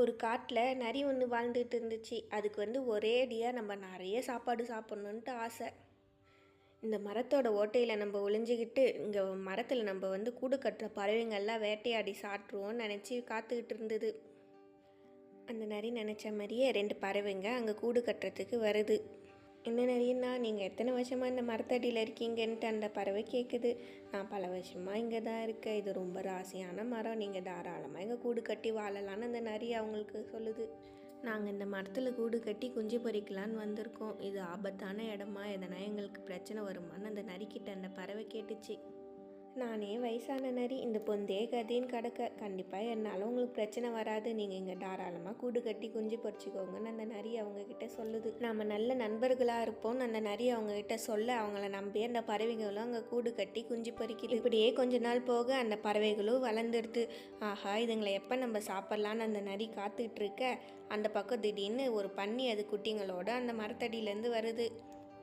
ஒரு காட்டில் நரி ஒன்று வாழ்ந்துட்டு இருந்துச்சு. அதுக்கு வந்து ஒரே அடியாக நம்ம நிறைய சாப்பாடு சாப்பிட்ணுன்ட்டு ஆசை. இந்த மரத்தோட ஓட்டையில் நம்ம ஒளிஞ்சிக்கிட்டு இங்கே மரத்தில் நம்ம வந்து கூடு கட்டுற பறவைங்கள்லாம் வேட்டையாடி சாப்பிட்ருவோம்னு நினச்சி காத்துக்கிட்டு இருந்தது. அந்த நரி நினச்ச மாதிரியே ரெண்டு பறவைங்க அங்கே கூடு கட்டுறதுக்கு வருது. என்ன நரின்னா நீங்கள் எத்தனை வருஷமாக இந்த மரத்தடியில் இருக்கீங்கன்ட்டு அந்த பறவை கேட்குது நான் பல வருஷமாக இங்கே தான் இருக்கேன். இது ரொம்ப ராசியான மரம். நீங்கள் தாராளமாக இங்கே கூடு கட்டி வாழலான்னு அந்த நரி அவங்களுக்கு சொல்லுது. நாங்கள் இந்த மரத்தில் கூடு கட்டி குஞ்சு பொறிக்கலான்னு வந்திருக்கோம். இது ஆபத்தான இடமா? எதனா எங்களுக்கு பிரச்சனை வருமான்னு அந்த நரிக்கிட்ட அந்த பறவை கேட்டுச்சு. நானே வயசான நரி. இந்த பொந்தே கதின்னு கிடக்க கண்டிப்பாக என்னால் உங்களுக்கு பிரச்சனை வராது. நீங்கள் இங்கே தாராளமாக கூடு கட்டி குஞ்சு பொறிச்சிக்கோங்கன்னு அந்த நரி அவங்கக்கிட்ட சொல்லுது. நம்ம நல்ல நண்பர்களாக இருப்போம்னு அந்த நரி அவங்கக்கிட்ட சொல்ல அவங்கள நம்பி அந்த பறவைகளும் அங்கே கூடு கட்டி குஞ்சு பொறிக்குது. இப்படியே கொஞ்ச நாள் போக அந்த பறவைகளும் வளர்ந்துடுது. ஆஹா இதுங்களை எப்போ நம்ம சாப்பிட்லான்னு அந்த நரி காத்துட்ருக்க அந்த பக்கம் திடீர்னு ஒரு பன்னி அது குட்டிங்களோட அந்த மரத்தடியிலேருந்து வருது.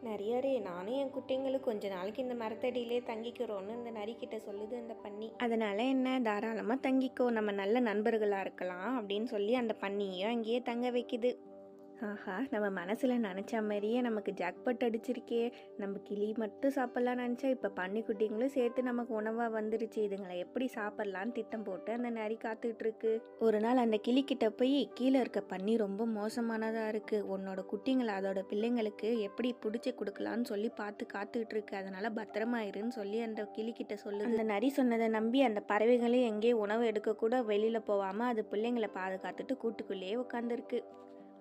நரியாரே நானும் என் குட்டிங்களும் கொஞ்ச நாளைக்கு இந்த மரத்தடியிலே தங்கிக்கிறோன்னு இந்த நரிக்கிட்ட சொல்லுது அந்த பன்னி. அதனால என்ன? தாராளமாக தங்கிக்கோ. நம்ம நல்ல நண்பர்களாக இருக்கலாம் அப்படின்னு சொல்லி அந்த பன்னியையும் அங்கேயே தங்க வைக்குது. ஆஹா நம்ம மனசில் நினச்ச மாதிரியே நமக்கு ஜாக்பட் அடிச்சிருக்கே. நம்ம கிளி மட்டும் சாப்பிட்லாம் நினச்சா இப்போ பன்னிக்குட்டிங்களும் சேர்த்து நமக்கு உணவாக வந்துருச்சு. இதுங்களை எப்படி சாப்பிட்லான்னு திட்டம் போட்டு அந்த நரி காத்துட்ருக்கு ஒரு நாள் அந்த கிளிக்கிட்ட போய் கீழே இருக்க பன்னி ரொம்ப மோசமானதாக இருக்குது உன்னோட குட்டிங்களை அதோட பிள்ளைங்களுக்கு எப்படி பிடிச்சி கொடுக்கலான்னு சொல்லி பார்த்து காத்துக்கிட்டு இருக்கு. அதனால் பத்திரமாயிருன்னு சொல்லி அந்த கிளிக்கிட்ட சொல்லு அந்த நரி சொன்னதை நம்பி அந்த பறவைகளையும் எங்கேயும் உணவு எடுக்கக்கூட வெளியில் போகாமல் அது பிள்ளைங்களை பாதுகாத்துட்டு கூட்டுக்குள்ளேயே உட்காந்துருக்கு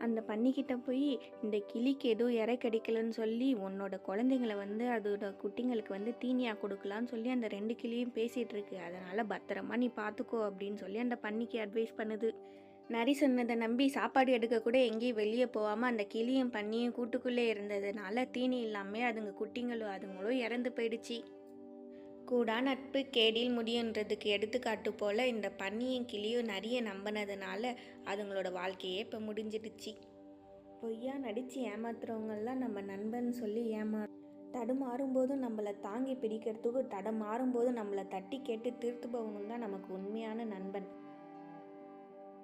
அந்த பன்னிக்கிட்ட போய் இந்த கிளிக்கு எதுவும் இறை கிடைக்கலன்னு சொல்லி உன்னோட குழந்தைங்களை வந்து அதோட குட்டிங்களுக்கு வந்து தீனியாக கொடுக்கலான்னு சொல்லி அந்த ரெண்டு கிளியும் பேசிகிட்டு இருக்கு அதனால் பத்திரமா நீ பார்த்துக்கோ அப்படின்னு சொல்லி அந்த பன்னிக்கு அட்வைஸ் பண்ணுது. நரி சொன்னதை நம்பி சாப்பாடு எடுக்க கூட எங்கேயும் வெளியே போகாமல் அந்த கிளியும் பன்னியும் கூட்டுக்குள்ளே இருந்ததுனால தீனி இல்லாமல் அதுங்க குட்டிங்களும் அதுங்களும் இறந்து போயிடுச்சு. கூடா நட்பு கேடில் முடியுன்றதுக்கு எடுத்துக்காட்டு போல் இந்த பன்னியும் கிளியும் நிறைய நம்பினதுனால அதுங்களோட வாழ்க்கையே இப்போ முடிஞ்சிடுச்சு. பொய்யா நடித்து ஏமாத்துறவங்கெல்லாம் நம்ம நண்பன் சொல்லி ஏமா தடுமாறும் போதும் நம்மளை தாங்கி பிடிக்கிறதுக்கு தடமாறும் போதும் நம்மளை தட்டி கேட்டு தீர்த்துபவனும் தான் நமக்கு உண்மையான நண்பன்.